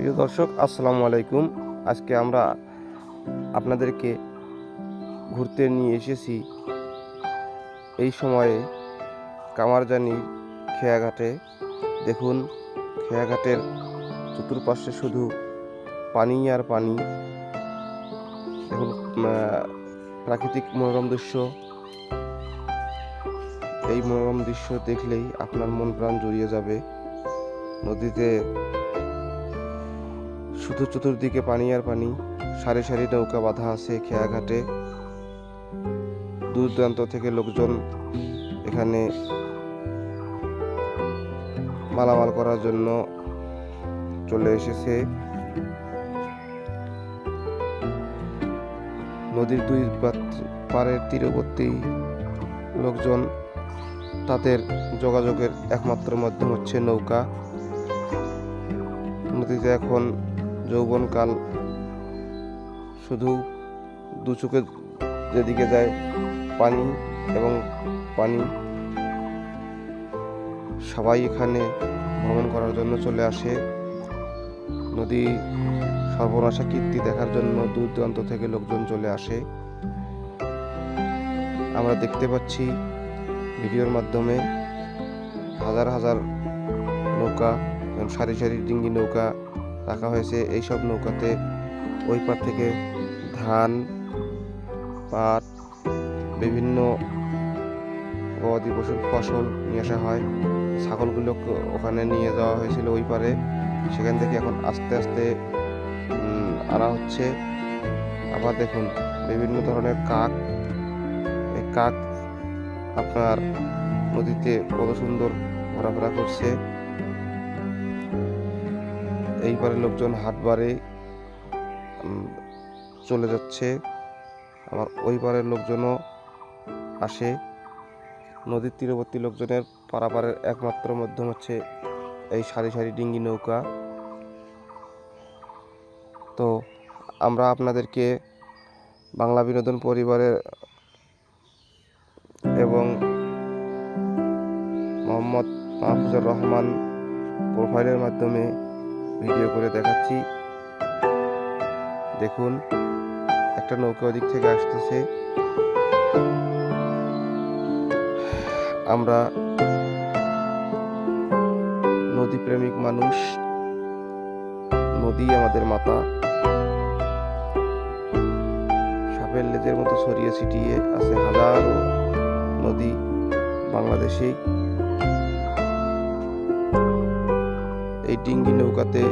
প্রিয় দর্শক, আসসালামু আলাইকুম। আজকে আমরা আপনাদেরকে ঘুরতে নিয়ে এসেছি এই সময়ে কামারজানি খেয়াঘাটে। দেখুন, খেয়াঘাটের চতুর্পাশে শুধু পানি আর পানি। দেখুন প্রাকৃতিক মনোরম দৃশ্য। এই মনোরম দৃশ্য দেখলেই আপনার মন প্রাণ জড়িয়ে যাবে। নদীতে শুধু চতুর্দিকে পানি আর পানি, সারি সারি নৌকা বাঁধা আছে খেয়াঘাটে। দূর দূরান্ত থেকে লোকজন এখানে মালামাল করার জন্য চলে এসেছে। নদীর দুই পাড়ের তীরবর্তী লোকজন তাদের যোগাযোগের একমাত্র মাধ্যম হচ্ছে নৌকা। নদীতে এখন যৌবনকাল শুধু দু চোখে যেদিকে যায় পানি এবং পানি সবাই এখানে ভ্রমণ করার জন্য চলে আসে। নদী সর্বনাশা কীর্তি দেখার জন্য দূর দূরান্ত থেকে লোকজন চলে আসে। আমরা দেখতে পাচ্ছি ভিডিওর মাধ্যমে হাজার হাজার নৌকা সারি সারি ডিঙ্গি নৌকা রাখা হয়েছে। এইসব নৌকাতে ওই পার থেকে ধান, পাট, বিভিন্ন গবাদি পশুর ফসল নিয়ে আসা হয়। ছাগলগুলো ওখানে নিয়ে যাওয়া হয়েছিল ওই পারে। সেখান থেকে এখন আস্তে আস্তে আনা হচ্ছে। আবার দেখুন, বিভিন্ন ধরনের কাক। এই কাক আপনার নদীতে কত সুন্দর ঘোরাফেরা করছে। এইবারে লোকজন হাটবারে উম, চলে যাচ্ছে। আবার ওই পারের লোকজনও আসে। নদীর তীরবর্তী লোকজনের পারাপারের একমাত্র মাধ্যম হচ্ছে এই সারি সারি ডিঙ্গি নৌকা। তো আমরা আপনাদেরকে বাংলা বিনোদন পরিবারের এবং মোহাম্মদ মাহফুজুর রহমান প্রোফাইলের মাধ্যমে ভিডিও করে দেখাচ্ছি। দেখুন, একটা নৌকা ওদিক থেকে আসতেছে। আমরা নদী প্রেমিক মানুষ, নদী আমাদের মাতা। সাপের লেজের মতো ছড়িয়ে ছিটিয়ে আছে হাজারো নদী বাংলাদেশে। এই ডিঙ্গি নৌকাতে